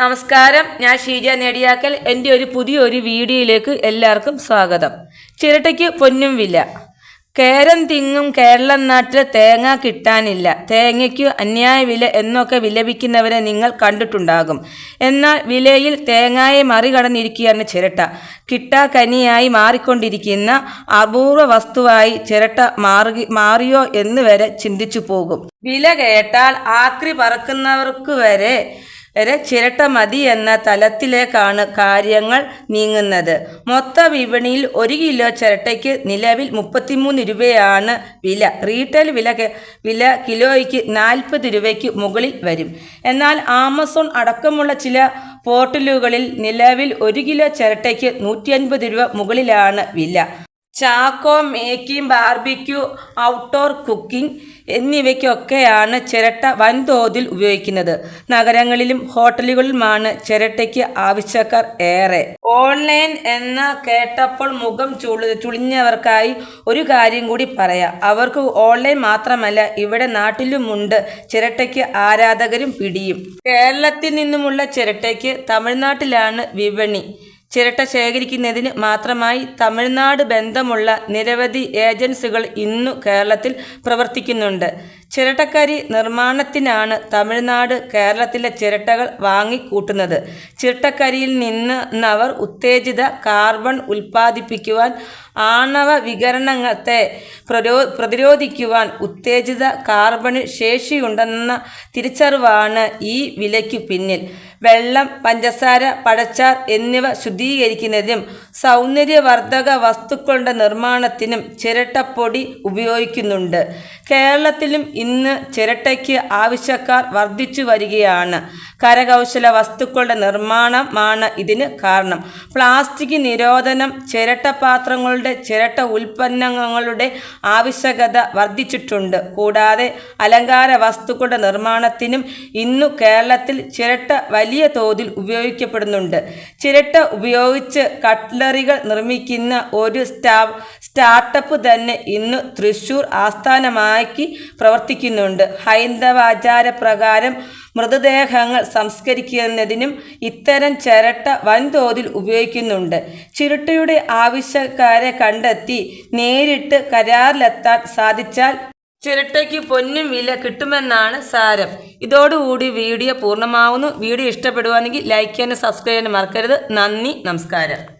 നമസ്കാരം ഞാൻ ഷീജ നേടിയാക്കൽ. എന്റെ ഒരു പുതിയൊരു വീഡിയോയിലേക്ക് എല്ലാവർക്കും സ്വാഗതം. ചിരട്ടയ്ക്ക് പൊന്നും വില. കേരം തിങ്ങും കേരളം നാട്ടിൽ തേങ്ങ കിട്ടാനില്ല. തേങ്ങയ്ക്ക് അന്യായ വില എന്നൊക്കെ വിലപിക്കുന്നവരെ നിങ്ങൾ കണ്ടിട്ടുണ്ടാകും. എന്നാൽ വിലയിൽ തേങ്ങയെ മറികടന്നിരിക്കുകയാണ് ചിരട്ട. കിട്ടാക്കനിയായി മാറിക്കൊണ്ടിരിക്കുന്ന അപൂർവ വസ്തുവായി ചിരട്ട മാറി മാറിയോ എന്ന് വരെ ചിന്തിച്ചു പോകും. വില കേട്ടാൽ ആക്രി പറക്കുന്നവർക്ക് വരെ ചിരട്ട മതി എന്ന തലത്തിലേക്കാണ് കാര്യങ്ങൾ നീങ്ങുന്നത്. മൊത്ത വിപണിയിൽ ഒരു കിലോ ചിരട്ടയ്ക്ക് നിലവിൽ മുപ്പത്തിമൂന്ന് രൂപയാണ് വില. റീറ്റെയിൽ വില വില കിലോയ്ക്ക് നാൽപ്പത് രൂപയ്ക്ക് മുകളിൽ വരും. എന്നാൽ ആമസോൺ അടക്കമുള്ള ചില പോർട്ടലുകളിൽ നിലവിൽ ഒരു കിലോ ചിരട്ടയ്ക്ക് നൂറ്റി അൻപത് രൂപ മുകളിലാണ് വില. Charcoal making barbecue outdoor cooking എന്നിവയ്ക്കൊക്കെയാണ് ചിരട്ട വൻതോതിൽ ഉപയോഗിക്കുന്നത്. നഗരങ്ങളിലും ഹോട്ടലുകളിലുമാണ് ചിരട്ടയ്ക്ക് ആവശ്യക്കാർ ഏറെ. ഓൺലൈൻ എന്ന കേട്ടപ്പോൾ മുഖം ചുളി ചുളിഞ്ഞവർക്കായി ഒരു കാര്യം കൂടി പറയാം. അവർക്ക് ഓൺലൈൻ മാത്രമല്ല ഇവിടെ നാട്ടിലുമുണ്ട്. ചിരട്ടയ്ക്ക് ആരാധകരും പിടിയും. കേരളത്തിൽ നിന്നുമുള്ള ചിരട്ടയ്ക്ക് തമിഴ്നാട്ടിലാണ് വിപണി. ചിരട്ട ശേഖരിക്കുന്നതിന് മാത്രമായി തമിഴ്നാട് ബന്ധമുള്ള നിരവധി ഏജൻസികൾ ഇന്നു കേരളത്തിൽ പ്രവർത്തിക്കുന്നുണ്ട്. ചിരട്ടക്കരി നിർമ്മാണത്തിനാണ് തമിഴ്നാട് കേരളത്തിലെ ചിരട്ടകൾ വാങ്ങിക്കൂട്ടുന്നത്. ചിരട്ടക്കരിയിൽ നിന്ന് അവർ ഉത്തേജിത കാർബൺ ഉൽപ്പാദിപ്പിക്കുവാൻ ആണവ വികരണത്തെ പ്രതിരോധിക്കുവാൻ ഉത്തേജിത കാർബണ് ശേഷിയുണ്ടെന്ന തിരിച്ചറിവാണ് ഈ വിലയ്ക്കു പിന്നിൽ. വെള്ളം പഞ്ചസാര പഴച്ചാർ എന്നിവ ശുദ്ധീകരിക്കുന്നതിനും സൗന്ദര്യവർദ്ധക വസ്തുക്കളുടെ നിർമ്മാണത്തിനും ചിരട്ടപ്പൊടി ഉപയോഗിക്കുന്നുണ്ട്. കേരളത്തിലും ഇന്ന് ചിരട്ടയ്ക്ക് ആവശ്യക്കാർ വർദ്ധിച്ചു വരികയാണ്. കരകൗശല വസ്തുക്കളുടെ നിർമ്മാണമാണ് ഇതിന് കാരണം. പ്ലാസ്റ്റിക് നിരോധനം ചിരട്ടപാത്രങ്ങളുടെ ചിരട്ട ഉൽപ്പന്നങ്ങളുടെ ആവശ്യകത വർദ്ധിച്ചിട്ടുണ്ട്. കൂടാതെ അലങ്കാര വസ്തുക്കളുടെ നിർമ്മാണത്തിനും ഇന്നു കേരളത്തിൽ ചിരട്ട വലിയ തോതിൽ ഉപയോഗിക്കപ്പെടുന്നുണ്ട്. ചിരട്ട ഉപയോഗിച്ച് കട്ട്ലറികൾ നിർമ്മിക്കുന്ന ഒരു സ്റ്റാ സ്റ്റാർട്ടപ്പ് തന്നെ ഇന്ന് തൃശൂർ ആസ്ഥാനമാക്കി പ്രവർത്തിക്കുന്നുണ്ട്. ഹൈന്ദവാചാരപ്രകാരം മൃതദേഹങ്ങൾ സംസ്കരിക്കുന്നതിനും ഇത്തരം ചിരട്ട വൻതോതിൽ ഉപയോഗിക്കുന്നുണ്ട്. ചിരട്ടയുടെ ആവശ്യക്കാരെ കണ്ടെത്തി നേരിട്ട് കരാറിലെത്താൻ സാധിച്ചാൽ ചിരട്ടയ്ക്ക് പൊന്നും വില കിട്ടുമെന്നാണ് സാരം. ഇതോടുകൂടി വീഡിയോ പൂർണമാവുന്നു. വീഡിയോ ഇഷ്ടപ്പെടുവാണെങ്കിൽ ലൈക്ക് ചെയ്യാനും സബ്സ്ക്രൈബ് ചെയ്യാനും മറക്കരുത്. നന്ദി നമസ്കാരം.